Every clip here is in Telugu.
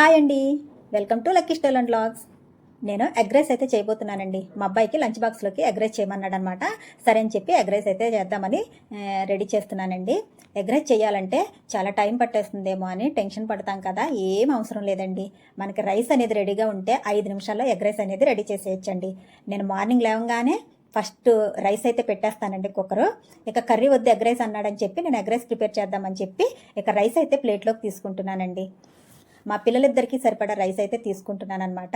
హాయ్ అండి. Welcome to lucky stall and blogs నేను ఎగ్ రైస్ అయితే చేయబోతున్నానండి. మా అబ్బాయికి లంచ్ బాక్స్లోకి ఎగ్ రైస్ చేయమన్నాడు అనమాట సరే అని చెప్పి ఎగ్ రైస్ అయితే చేద్దామని రెడీ చేస్తున్నానండి. ఎగ్ రైస్ చేయాలంటే చాలా టైం పట్టేస్తుందేమో అని టెన్షన్ పడతాం కదా ఏం అవసరం లేదండి. మనకి రైస్ అనేది రెడీగా ఉంటే ఐదు నిమిషాల్లో ఎగ్ రైస్ అనేది రెడీ చేసేయచ్చండి. నేను మార్నింగ్ లేవగానే ఫస్ట్ రైస్ అయితే పెట్టేస్తానండి కుక్కరు. ఇక కర్రీ వద్దు ఎగ్ రైస్ అన్నాడని చెప్పి నేను ఎగ్ రైస్ ప్రిపేర్ చేద్దామని చెప్పి ఇక రైస్ అయితే ప్లేట్లోకి తీసుకుంటున్నానండి. మా పిల్లలిద్దరికీ సరిపడా రైస్ అయితే తీసుకుంటున్నాను అనమాట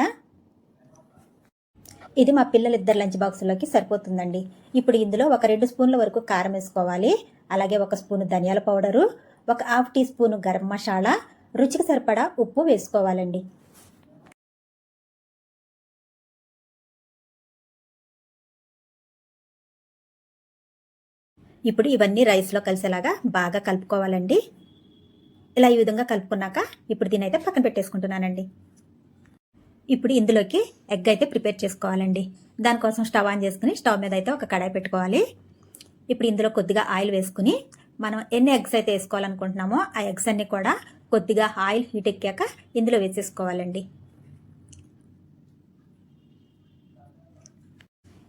ఇది మా పిల్లలిద్దరు లంచ్ బాక్సులోకి సరిపోతుందండి. ఇప్పుడు ఇందులో ఒక రెండు స్పూన్ల వరకు కారం వేసుకోవాలి. అలాగే ఒక స్పూన్ ధనియాల పౌడరు ఒక half tea spoon garam masala రుచికి సరిపడా ఉప్పు వేసుకోవాలండి. ఇప్పుడు ఇవన్నీ రైస్లో కలిసేలాగా బాగా కలుపుకోవాలండి. ఇలా ఈ విధంగా కలుపుకున్నాక ఇప్పుడు దీని అయితే పక్కన పెట్టేసుకుంటున్నానండి. ఇప్పుడు ఇందులోకి ఎగ్ అయితే ప్రిపేర్ చేసుకోవాలండి. దానికోసం స్టవ్ ఆన్ చేసుకుని స్టవ్ మీద అయితే ఒక కడాయి పెట్టుకోవాలి. ఇప్పుడు ఇందులో కొద్దిగా ఆయిల్ వేసుకుని మనం ఎన్ని ఎగ్స్ అయితే వేసుకోవాలనుకుంటున్నామో ఆ ఎగ్స్ అన్ని కూడా కొద్దిగా ఆయిల్ హీట్ ఎక్కాక ఇందులో వేసేసుకోవాలండి.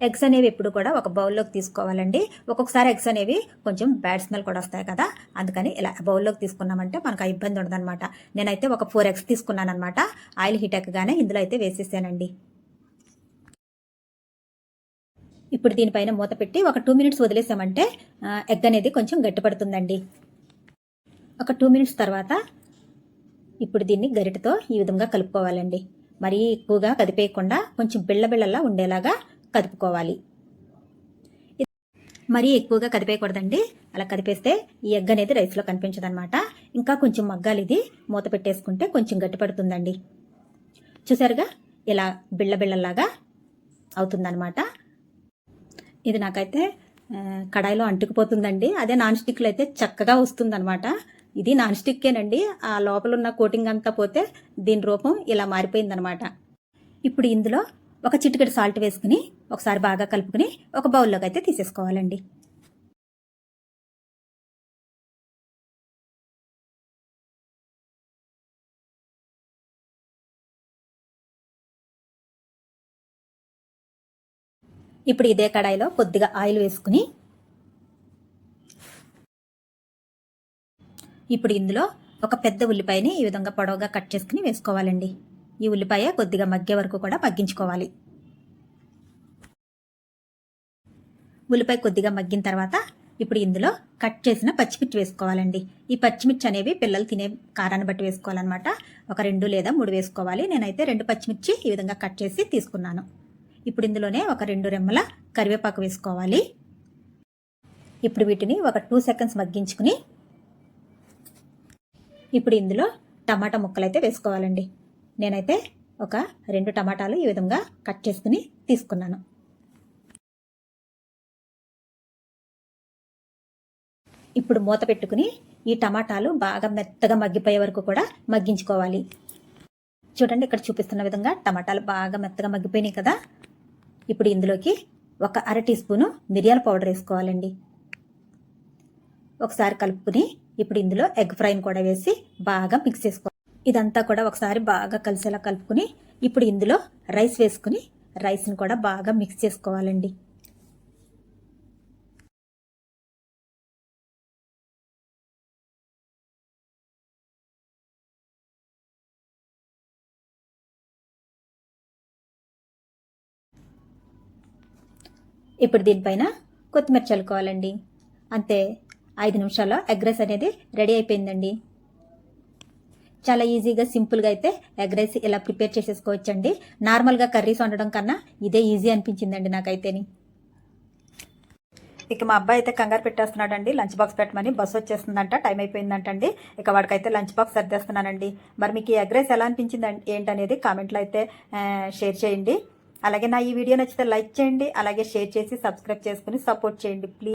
ఎగ్స్ అనేవి ఎప్పుడు కూడా ఒక బౌల్లోకి తీసుకోవాలండి. ఒక్కొక్కసారి ఎగ్స్ అనేవి కొంచెం బ్యాడ్ స్మెల్ కూడా వస్తాయి కదా. అందుకని ఇలా బౌల్లోకి తీసుకున్నామంటే మనకు ఆ ఇబ్బంది ఉండదన్నమాట. నేనైతే ఒక ఫోర్ ఎగ్స్ తీసుకున్నాను అనమాట ఆయిల్ హీట్ ఎక్కగానే ఇందులో అయితే వేసేసానండి. ఇప్పుడు దీనిపైన మూత పెట్టి ఒక టూ మినిట్స్ వదిలేసామంటే ఎగ్ అనేది కొంచెం గట్టిపడుతుందండి. ఒక టూ మినిట్స్ తర్వాత ఇప్పుడు దీన్ని గరిటతో ఈ విధంగా కలుపుకోవాలండి. మరీ ఎక్కువగా కదిపేయకుండా కొంచెం బిళ్ళ బిళ్ళలా ఉండేలాగా కదుపుకోవాలి. మరీ ఎక్కువగా కదిపేయకూడదండి. అలా కదిపేస్తే ఈ ఎగ్ అనేది రైస్లో కనిపించదనమాట ఇంకా కొంచెం మగ్గాలి ఇది మూత పెట్టేసుకుంటే కొంచెం గట్టిపడుతుందండి. చూసారుగా? ఇలా బిళ్ళ బిళ్ళలాగా అవుతుందనమాట ఇది నాకైతే కడాయిలో అంటుకుపోతుందండి. అదే నాన్ స్టిక్లో అయితే చక్కగా వస్తుందనమాట ఇది నాన్ స్టిక్కేనండి. ఆ లోపల ఉన్న కోటింగ్ అంతా పోతే దీని రూపం ఇలా మారిపోయిందనమాట ఇప్పుడు ఇందులో ఒక చిటికెడు సాల్ట్ వేసుకుని ఒకసారి బాగా కలుపుకుని ఒక బౌల్లోకి అయితే తీసేసుకోవాలండి. ఇప్పుడు ఇదే కడాయిలో కొద్దిగా ఆయిల్ వేసుకుని ఇప్పుడు ఇందులో ఒక పెద్ద ఉల్లిపాయని ఈ విధంగా పొడవుగా కట్ చేసుకుని వేసుకోవాలండి. ఈ ఉల్లిపాయ కొద్దిగా మగ్గే వరకు కూడా మగ్గించుకోవాలి. ఉల్లిపాయ కొద్దిగా మగ్గిన తర్వాత ఇప్పుడు ఇందులో కట్ చేసిన పచ్చిమిర్చి వేసుకోవాలండి. ఈ పచ్చిమిర్చి అనేవి పిల్లలు తినే కారాన్ని బట్టి వేసుకోవాలన్నమాట. ఒక రెండు లేదా మూడు వేసుకోవాలి. నేనైతే రెండు పచ్చిమిర్చి ఈ విధంగా కట్ చేసి తీసుకున్నాను. ఇప్పుడు ఇందులోనే ఒక రెండు రెమ్మల కరివేపాకు వేసుకోవాలి. ఇప్పుడు వీటిని ఒక టూ సెకండ్స్ మగ్గించుకుని ఇప్పుడు ఇందులో టమాటా ముక్కలు అయితే వేసుకోవాలండి. నేనైతే ఒక రెండు టమాటాలు ఈ విధంగా కట్ చేసుకుని తీసుకున్నాను. ఇప్పుడు మూత పెట్టుకుని ఈ టమాటాలు బాగా మెత్తగా మగ్గిపోయే వరకు కూడా మగ్గించుకోవాలి. చూడండి ఇక్కడ చూపిస్తున్న విధంగా టమాటాలు బాగా మెత్తగా మగ్గిపోయినాయి కదా. ఇప్పుడు ఇందులోకి ఒక అర టీ స్పూను మిరియాల పౌడర్ వేసుకోవాలండి. ఒకసారి కలుపుకుని ఇప్పుడు ఇందులో ఎగ్ ఫ్రైని కూడా వేసి బాగా మిక్స్ చేసుకోవాలి. ఇదంతా కూడా ఒకసారి బాగా కలిసేలా కలుపుకుని ఇప్పుడు ఇందులో రైస్ వేసుకుని రైస్ని కూడా బాగా మిక్స్ చేసుకోవాలండి. ఇప్పుడు దీనిపైన కొత్తిమీర చల్లుకోవాలండి. అంతే ఐదు నిమిషాల్లో ఎగ్ రైస్ అనేది రెడీ అయిపోయిందండి. చాలా ఈజీగా సింపుల్గా అయితే ఎగ్ రైస్ ఇలా ప్రిపేర్ చేసేసుకోవచ్చండి. నార్మల్గా కర్రీస్ వండడం కన్నా ఇదే ఈజీ అనిపించిందండి నాకైతేని. ఇక మా అబ్బాయి అయితే కంగారు పెట్టేస్తున్నాడండి. లంచ్ బాక్స్ పెట్టమని బస్సు వచ్చేస్తుందంట టైం అయిపోయిందంటండి. ఇక వాడికైతే లంచ్ బాక్స్ సర్దేస్తున్నానండి. మరి మీకు ఈ ఎగ్ రైస్ ఎలా అనిపించింది ఏంటనేది కామెంట్లో అయితే షేర్ చేయండి. అలాగే నా ఈ వీడియో నచ్చితే లైక్ చేయండి అలాగే షేర్ చేసి సబ్స్క్రైబ్ చేసుకుని సపోర్ట్ చేయండి ప్లీజ్.